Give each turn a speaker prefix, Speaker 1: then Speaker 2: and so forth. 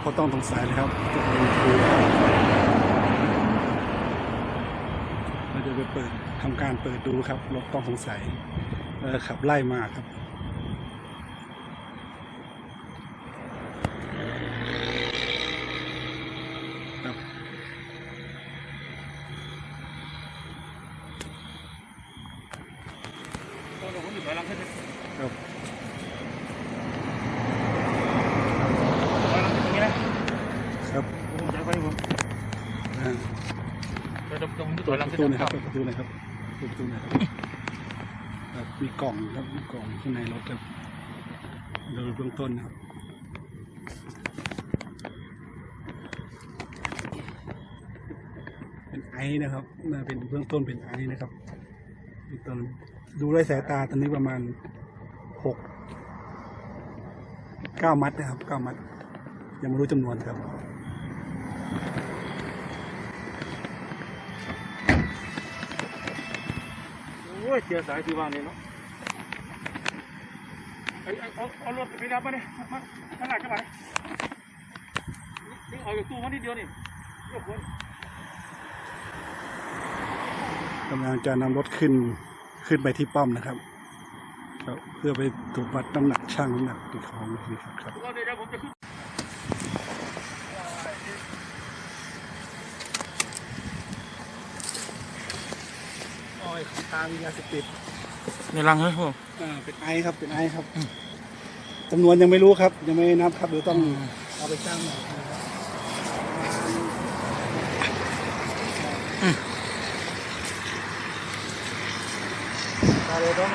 Speaker 1: เขาต้องสงสัยเลยครับจะเป็นครูเราจะไปเปิดทำการเปิดดูครับรถต้องสงสัยขับไล่มาครับครับ
Speaker 2: ต้องผมอยู่ถอยหลังขึ้น
Speaker 1: ครับ
Speaker 2: ถอยหลังขึ้นอย่างนี้นะ ครับผมจะไปผม
Speaker 1: อ่า
Speaker 2: เดี๋ยวผมจะถ
Speaker 1: เปิ
Speaker 2: อ
Speaker 1: ด
Speaker 2: ยหลั
Speaker 1: ป
Speaker 2: ง
Speaker 1: ระ
Speaker 2: ขึ้น
Speaker 1: ตูหนะครับ
Speaker 2: ค
Speaker 1: เปิดประตูหนะครับเปิดประตูหนะครับครับมีกล่องครับมีกล่องข้างในรถครับโดยเบื้องต้นนะครับเป็นไอซ์นะครับน่าเป็นเบื้องต้นเป็นไอซ์นะครับเบื้องต้นดูด้วยสายตาตอนนี้ประมาณหกเก้ามัดนะครับเก้ามัดยังไม่รู้จำนวนครับ
Speaker 2: อ้ยเจอสายที่ว่างเลยเนาะไอ้เอาเอารถไปดับมาเนี่ยมามาหลักกันมานี่เอาจากตู้มานิดเดียวนี่ยกคน
Speaker 1: กำลังจะนำรถขึ้นขึ้นไปที่ป้อมนะครับครับ เพื่อไปตรวจวัดน้ำหนักช่างน้ำหนักติดของนี่ครับครับ
Speaker 2: ก็เดี๋ยวผมจะขึ้น
Speaker 1: อ้อยตามียาเสพติด
Speaker 2: ในรังเหรอผม
Speaker 1: อ่าเป็นไอซ์ครับเป็นไอซ์ครับจำนวนยังไม่รู้ครับ ยังไม่นับครับเดี๋ยวต้องเอาไปช่างหน่อยนะครับเราเลยต้อง